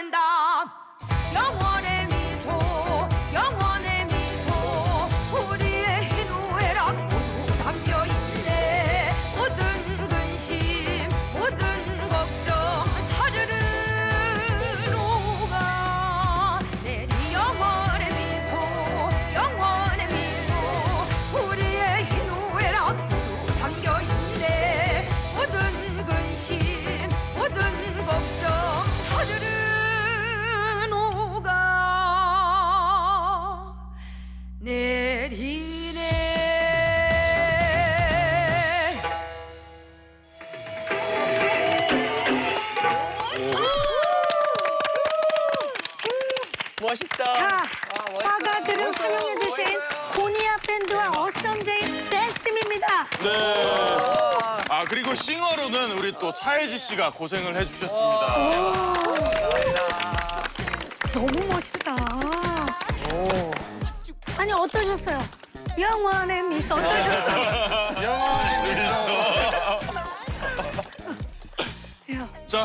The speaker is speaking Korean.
and I. 또 상영해 주신 고니아 밴드와 어썸제이 댄스팀입니다. 네. 아 그리고 싱어로는 우리 또 차혜지 씨가 고생을 해주셨습니다. 너무 멋있다. 아니 어떠셨어요? 영원의 미소 어떠셨어요? 야, 자